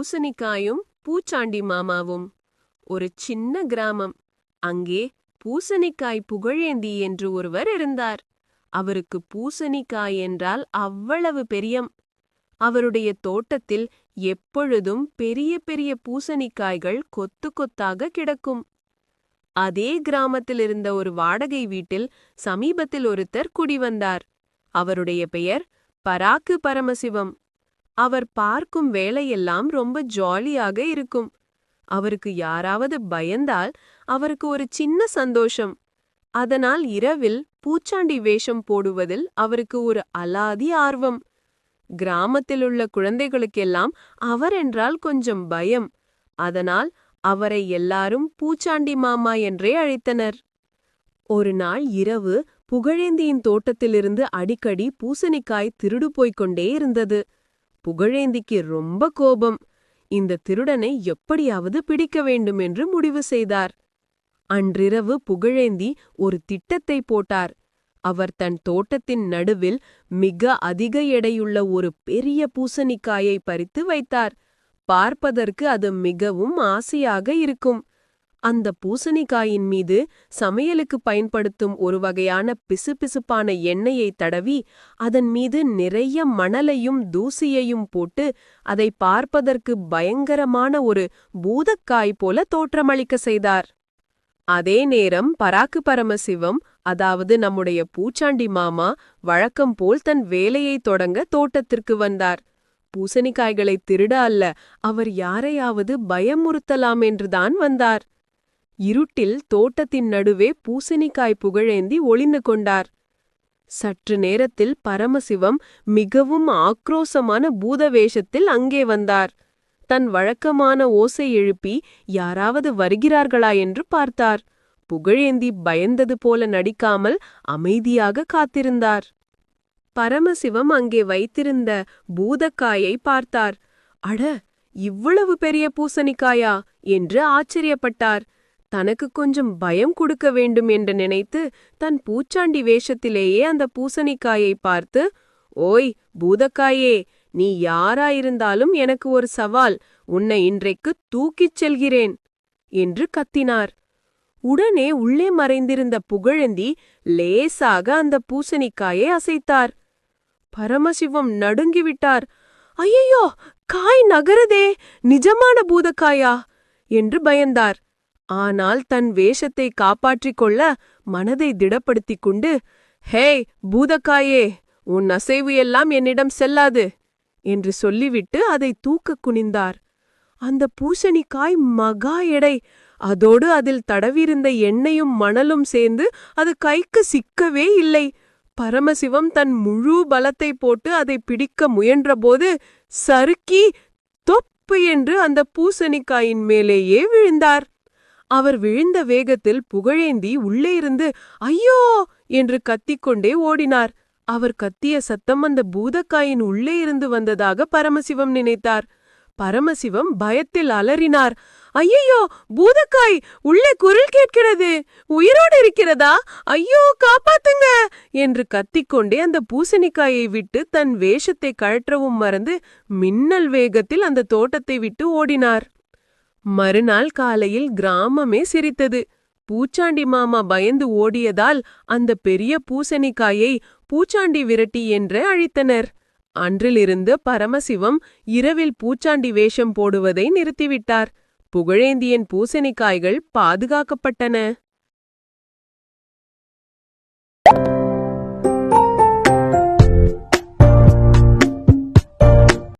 பூசணிக்காயும் பூச்சாண்டி மாமாவும். ஒரு சின்ன கிராமம். அங்கே பூசணிக்காய் புகழேந்தி என்று ஒருவர் இருந்தார். அவருக்கு பூசணிக்காய் என்றால் அவ்வளவு பெரியம். அவருடைய தோட்டத்தில் எப்பொழுதும் பெரிய பெரிய பூசணிக்காய்கள் கொத்து கொத்தாக கிடக்கும். அதே கிராமத்தில் இருந்த ஒரு வாடகை வீட்டில் சமீபத்தில் ஒருத்தர் குடிவந்தார். அவருடைய பெயர் பராக்கு பரமசிவம். அவர் பார்க்கும் வேலையெல்லாம் ரொம்ப ஜாலியாக இருக்கும். அவருக்கு யாராவது பயந்தால் அவருக்கு ஒரு சின்ன சந்தோஷம். அதனால் இரவில் பூச்சாண்டி வேஷம் போடுவதில் அவருக்கு ஒரு அலாதி ஆர்வம். கிராமத்திலுள்ள குழந்தைகளுக்கெல்லாம் அவர் என்றால் கொஞ்சம் பயம். அதனால் அவரை எல்லாரும் பூச்சாண்டி மாமா என்றே அழைத்தனர். ஒரு நாள் இரவு புகழேந்தியின் தோட்டத்திலிருந்து அடிக்கடி பூசணிக்காய் திருடு போய்க் கொண்டே இருந்தது. புகழேந்திக்கு ரொம்ப கோபம். இந்த திருடனை எப்படியாவது பிடிக்க வேண்டும் என்று முடிவு செய்தார். அன்றிரவு புகழேந்தி ஒரு திட்டத்தை போட்டார். அவர் தன் தோட்டத்தின் நடுவில் மிக அதிக எடையுள்ள ஒரு பெரிய பூசணிக்காயை பறித்து வைத்தார். பார்ப்பதற்கு அது மிகவும் ஆசையாக இருக்கும். அந்த பூசணிக்காயின் மீது சமையலுக்கு பயன்படுத்தும் ஒரு வகையான பிசுபிசுப்பான எண்ணெயை தடவி அதன் மீது நிறைய மணலையும் தூசியையும் போட்டு அதை பார்ப்பதற்கு பயங்கரமான ஒரு பூதக்காய் போல தோற்றமளிக்க செய்தார். அதே நேரம் பராக்கு பரமசிவம் அதாவது நம்முடைய பூச்சாண்டி மாமா வழக்கம் போல் தன் வேலையை தொடங்க தோட்டத்திற்கு வந்தார். பூசணிக்காய்களை திருட அல்ல அவர் யாரையாவது பயமுறுத்தலாம் என்றுதான் வந்தார். இருட்டில் தோட்டத்தின் நடுவே பூசணிக்காய் புகழேந்தி ஒளிந்து கொண்டார். சற்று நேரத்தில் பரமசிவம் மிகவும் ஆக்ரோசமான பூத வேஷத்தில் அங்கே வந்தார். தன் வழக்கமான ஓசை எழுப்பி யாராவது வருகிறார்களா? என்று பார்த்தார். புகழேந்தி பயந்தது போல நடிக்காமல் அமைதியாக காத்திருந்தார். பரமசிவம் அங்கே வைத்திருந்த பூதக்காயை பார்த்தார். அட இவ்வளவு பெரிய பூசணிக்காயா? என்று ஆச்சரியப்பட்டார். தனக்கு கொஞ்சம் பயம் கொடுக்க வேண்டும் என்று நினைத்து தன் பூச்சாண்டி வேஷத்திலேயே அந்த பூசணிக்காயை பார்த்து ஓய் பூதக்காயே நீ யாராயிருந்தாலும் எனக்கு ஒரு சவால். உன்னை இன்றைக்கு தூக்கிச் செல்கிறேன் என்று கத்தினார். உடனே உள்ளே மறைந்திருந்த புகழந்தி லேசாக அந்த பூசணிக்காயை அசைத்தார். பரமசிவம் நடுங்கிவிட்டார். ஐயையோ காய் நகருதே நிஜமான பூதக்காயா? என்று பயந்தார். ஆனால் தன் வேஷத்தை காப்பாற்றிக் கொள்ள மனதை திடப்படுத்திக் கொண்டு ஹே பூதக்காயே உன் அசைவு எல்லாம் என்னிடம் செல்லாது என்று சொல்லிவிட்டு அதை தூக்கக் குனிந்தார். அந்த பூசணிக்காய் மகா எடை. அதோடு அதில் தடவியிருந்த எண்ணெயும் மணலும் சேர்ந்து அது கைக்கு சிக்கவே இல்லை. பரமசிவம் தன் முழு பலத்தை போட்டு அதை பிடிக்க முயன்றபோது சறுக்கி தொப்பு என்று அந்த பூசணிக்காயின் மேலேயே விழுந்தார். அவர் விழுந்த வேகத்தில் புகழேந்தி உள்ளே இருந்து ஐயோ! என்று கத்திக்கொண்டே ஓடினார். அவர் கத்திய சத்தம் அந்த பூதக்காயின் உள்ளே இருந்து வந்ததாக பரமசிவம் நினைத்தார். பரமசிவம் பயத்தில் அலறினார். ஐயையோ! பூதக்காய் உள்ளே குரல் கேட்கிறது. உயிரோடு இருக்கிறதா? ஐயோ காப்பாத்துங்க! என்று கத்திக்கொண்டே அந்த பூசணிக்காயை விட்டு தன் வேஷத்தை கழற்றவும் மறந்து மின்னல் வேகத்தில் அந்த தோட்டத்தை விட்டு ஓடினார். மறுநாள் காலையில் கிராமமே சிரித்தது. பூச்சாண்டி மாமா பயந்து ஓடியதால் அந்த பெரிய பூசணிக்காயை பூச்சாண்டி விரட்டி என்று அழித்தனர். அன்றிலிருந்து பரமசிவம் இரவில் பூச்சாண்டி வேஷம் போடுவதை நிறுத்திவிட்டார். புகழேந்தியன் பூசணிக்காய்கள் பாதுகாக்கப்பட்டன.